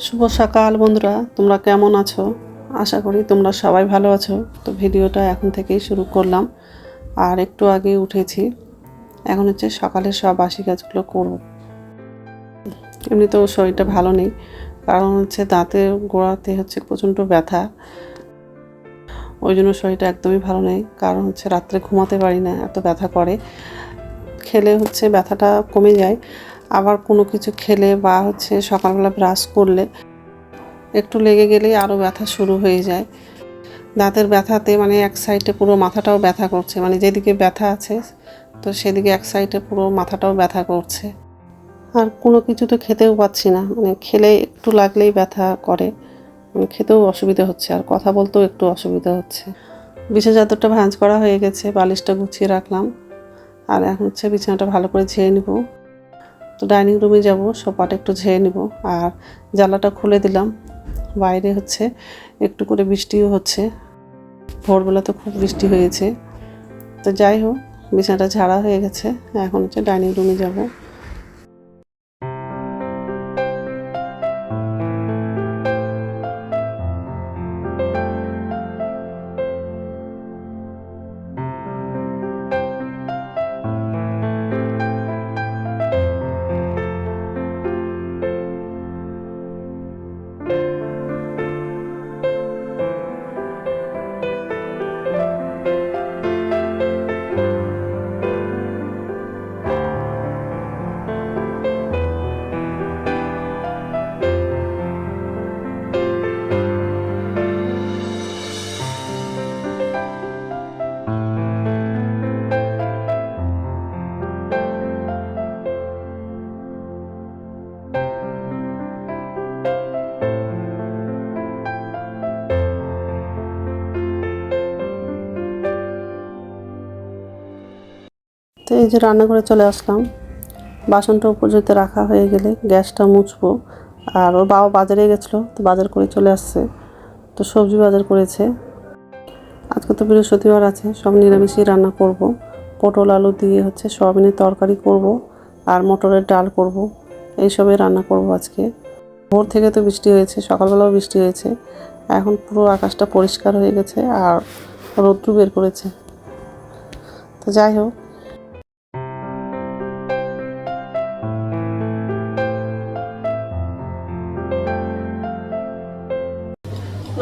শুভ সকাল বন্ধুরা, তোমরা কেমন আছো? আশা করি তোমরা সবাই ভালো আছো। তো ভিডিওটা এখন থেকেই শুরু করলাম। আর একটু আগে উঠেছি। এখন হচ্ছে সকালের সব বাসি কাজগুলো করব। এমনিতেও শরীরটা ভালো নেই। কারণ হচ্ছে দাঁতের গোড়াতে হচ্ছে প্রচণ্ড ব্যথা। ওই জন্য শরীরটা একদমই ভালো নেই। কারণ হচ্ছে রাত্রে ঘুমাতে পারি না, এত ব্যথা করে। খেলে হচ্ছে ব্যথাটা কমে যায়। আবার কোনো কিছু খেলে বা হচ্ছে সকালবেলা ব্রাশ করলে একটু লেগে গেলেই আরও ব্যথা শুরু হয়ে যায়। দাঁতের ব্যথাতে মানে এক সাইডে পুরো মাথাটাও ব্যথা করছে মানে যেদিকে ব্যথা আছে, তো সেদিকে এক সাইডে পুরো মাথাটাও ব্যথা করছে। আর কোনো কিছু তো খেতেও পাচ্ছি না মানে খেলে একটু লাগলেই ব্যথা করে মানে খেতেও অসুবিধা হচ্ছে, আর কথা বলতেও একটু অসুবিধা হচ্ছে। বিছানা চাদরটা ভাঁজ করা হয়ে গেছে, বালিশটা গুছিয়ে রাখলাম, আর এখন হচ্ছে বিছানাটা ভালো করে ঝেড়ে নিব। তো ডাইনিং রুমে যাব, সোফাটা একটু ঝেড়ে নিব। আর জানলাটা খুলে দিলাম। বাইরে হচ্ছে একটু করে বৃষ্টিও হচ্ছে। ভোরবেলা তো খুব বৃষ্টি হয়েছে। তো যাই হোক, বিছানাটা ঝাড়া হয়ে গেছে। এখন হচ্ছে ডাইনিং রুমে যাব। তো এই যে রান্নাঘরে চলে আসলাম। বাসনটা উপর যেতে রাখা হয়ে গেলে গ্যাসটা মুছবো। আর ওর বাবা বাজারে গেছিল, তো বাজার করে চলে আসছে। তো সবজি বাজার করেছে। আজকে তো বৃহস্পতিবার আছে, সব নিরামিষই রান্না করব। পটল, আলু দিয়ে হচ্ছে সয়াবিনের তরকারি করব আর মটরের ডাল করব। এইসবই রান্না করব আজকে। ভোর থেকে তো বৃষ্টি হয়েছে, সকালবেলাও বৃষ্টি হয়েছে। এখন পুরো আকাশটা পরিষ্কার হয়ে গেছে আর রৌদ্র বের করেছে। তো যাই হোক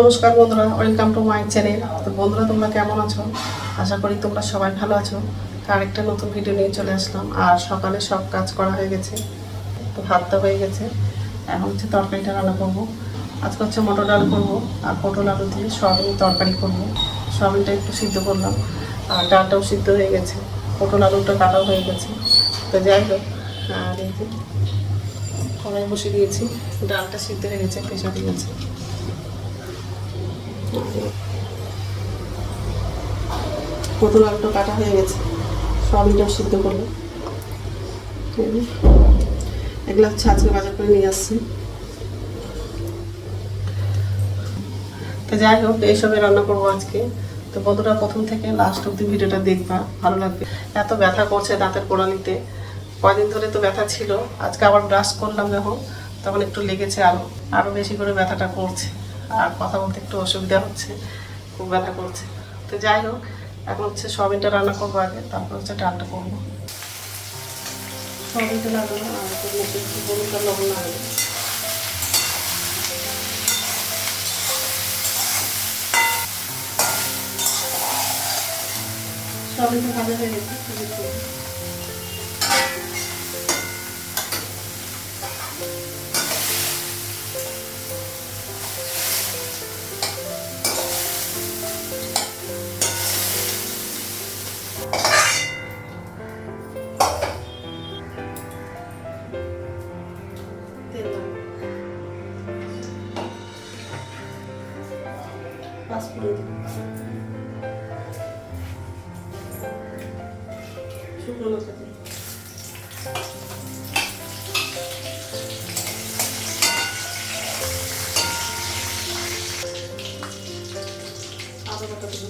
নমস্কার বন্ধুরা ওয়েলকাম টু মাই চ্যানেল তো বন্ধুরা, তোমরা কেমন আছো? আশা করি তোমরা সবাই ভালো আছো। তো আরেকটা নতুন ভিডিও নিয়ে চলে আসলাম। আর সকালে সব কাজ করা হয়ে গেছে তো ভাতটা হয়ে গেছে। এখন হচ্ছে তরকারিটা রান্না করব। আজকে হচ্ছে মটর ডাল করব, আর পটল আলু দিয়ে সয়াবিন তরকারি করব। সয়াবিনটা একটু সিদ্ধ করলাম, আর ডালটাও সিদ্ধ হয়ে গেছে। পটল আলুটা কাটাও হয়ে গেছে। তো যাই হোক, আর এই যে কড়াই বসে দিয়েছি। ডালটা সিদ্ধ হয়ে গেছে প্রেশার দিয়ে গেছে পটল আলুটা কাটা হয়ে গেছে। সয়াবিনটাও সিদ্ধ করল। এগুলো হচ্ছে আজকে বাজার করে নিয়ে আসছি। তো যাই হোক এইসবে রান্না করব আজকে। তো বন্ধুরা, প্রথম থেকে লাস্ট অব্দি ভিডিওটা দেখবা, ভালো লাগবে। এত ব্যথা করছে দাঁতের গোড়ালিতে কয়দিন ধরে তো ব্যথা ছিল, আজকে আবার ব্রাশ করলাম যখন, তখন একটু লেগেছে আরও আরও বেশি করে ব্যথাটা করছে। আর কথা বলতে একটু অসুবিধা হচ্ছে, খুব ব্যথা করছে। তো যাই হোক, এখন হচ্ছে সয়াবিনটা রান্না করব আগে, তারপর হচ্ছে ডালটা করব। সয়াবিনটা লাগানো আর একটু মধ্যে একটু হলুদ আর লবণ লাগানো হয়ে গেছে পাঁচফোড়ন দিবো। শুকনো লঙ্কা দিবো। আদা বাটা দেবো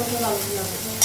我知道了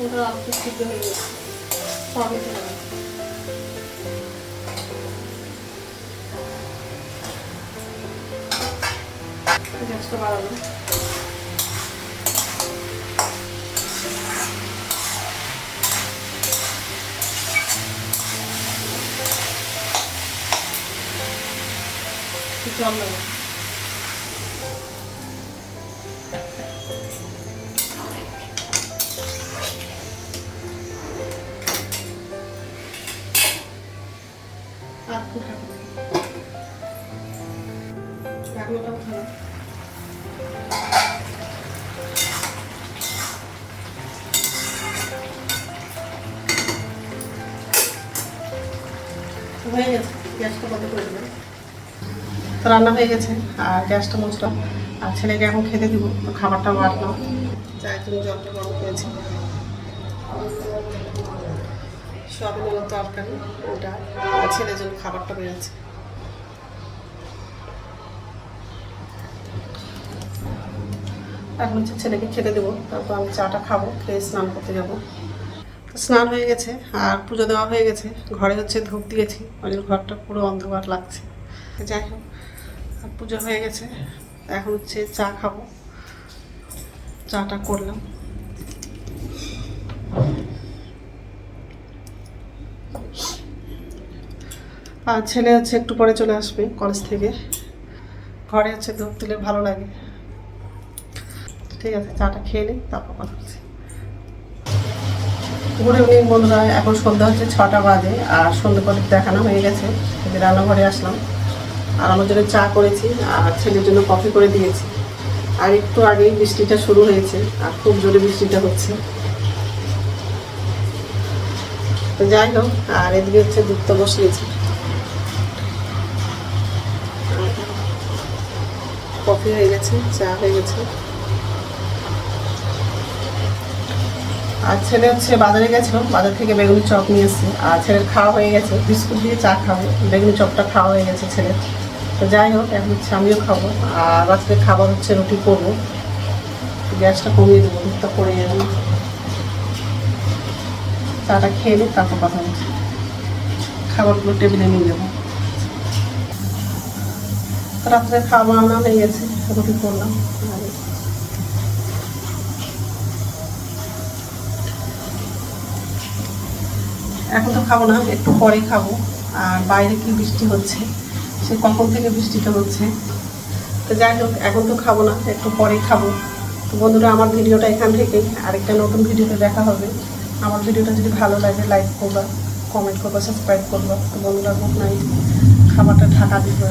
পটলটা অল্প সিদ্ধ হয়ে গেছে। সবই চলে গ্যাসটা হয়ে গেছে। গ্যাসটা তো রান্না হয়ে গেছে, আর গ্যাসটা মুছলাম। আর ছেলেকে এখন খেতে দিব খাবারটা বাড়লাম চায়ের জন্য জলটা গরম করেছি সয়াবিনের তরকারি ওটা ছেলের জন্য খাবারটা বেরোচ্ছে এখন হচ্ছে ছেলেকে খেতে দেবো, তারপর আমি চাটা খাব, খেয়ে স্নান করতে যাব। স্নান হয়ে গেছে, আর পুজো দেওয়া হয়ে গেছে, ঘরে হচ্ছে ধূপ দিয়েছি, ওই ঘরটা পুরো অন্ধকার লাগছে। যাই হোক পুজো হয়ে গেছে, এখন হচ্ছে চা খাব। চাটা করলাম। আর ছেলে হচ্ছে একটু পরে চলে আসবে কলেজ থেকে। ঘরে হচ্ছে ধূপ তুলে ভালো লাগে। ঠিক আছে, চাটা খেয়ে নিই তারপর কথা হচ্ছে গুড ইভিনিং বন্ধুরা, এখন সন্ধ্যা হচ্ছে ছটা বাজে, আর সন্ধ্যে পরে দেখানো হয়ে গেছে। রান্নাঘরে আসলাম। আর আমার জন্য চা করেছি, আর ছেলের জন্য কফি করে দিয়েছি। আর একটু আগেই বৃষ্টিটা শুরু হয়েছে, আর খুব জোরে বৃষ্টিটা হচ্ছে। তো যাই হোক, আর এদিকে হচ্ছে দুধ তো বসিয়েছি। কফি হয়ে গেছে, চা হয়ে গেছে। আর ছেলে হচ্ছে বাজারে গেছিল বাজার থেকে বেগুনি চপ নিয়ে এসছে। আর ছেলের খাওয়া হয়ে গেছে, বিস্কুট দিয়ে চা খাবে। বেগুনি চপটা খাওয়া হয়ে গেছে ছেলের। তো যাই হোক, এখন হচ্ছে আমিও খাব। আর রাত্রে খাবার হচ্ছে রুটি করব। গ্যাসটা কমিয়ে দেবো, দুধটা পড়ে যাবে। চাটা খেয়ে নিই তারপর কথা বলছি খাবারগুলো টেবিলে নিয়ে যাব রাত্রে খাওয়া বানানো হয়ে গেছে, রুটি করলাম। এখন তো খাব না, একটু পরে খাব। আর বাইরে কি বৃষ্টি হচ্ছে? সে কখন থেকে বৃষ্টিটা হচ্ছে? তো যাই হোক, এখন তো খাব না, একটু পরেই খাব। তো বন্ধুরা, আমার ভিডিওটা এখান থেকেই আরেকটা নতুন ভিডিওতে দেখা হবে। আমার ভিডিওটা যদি ভালো লাগে লাইক করবা কমেন্ট করবা সাবস্ক্রাইব করবা। তো বন্ধুরা, গুড নাইট। খাবারটা ঢাকা দিবা।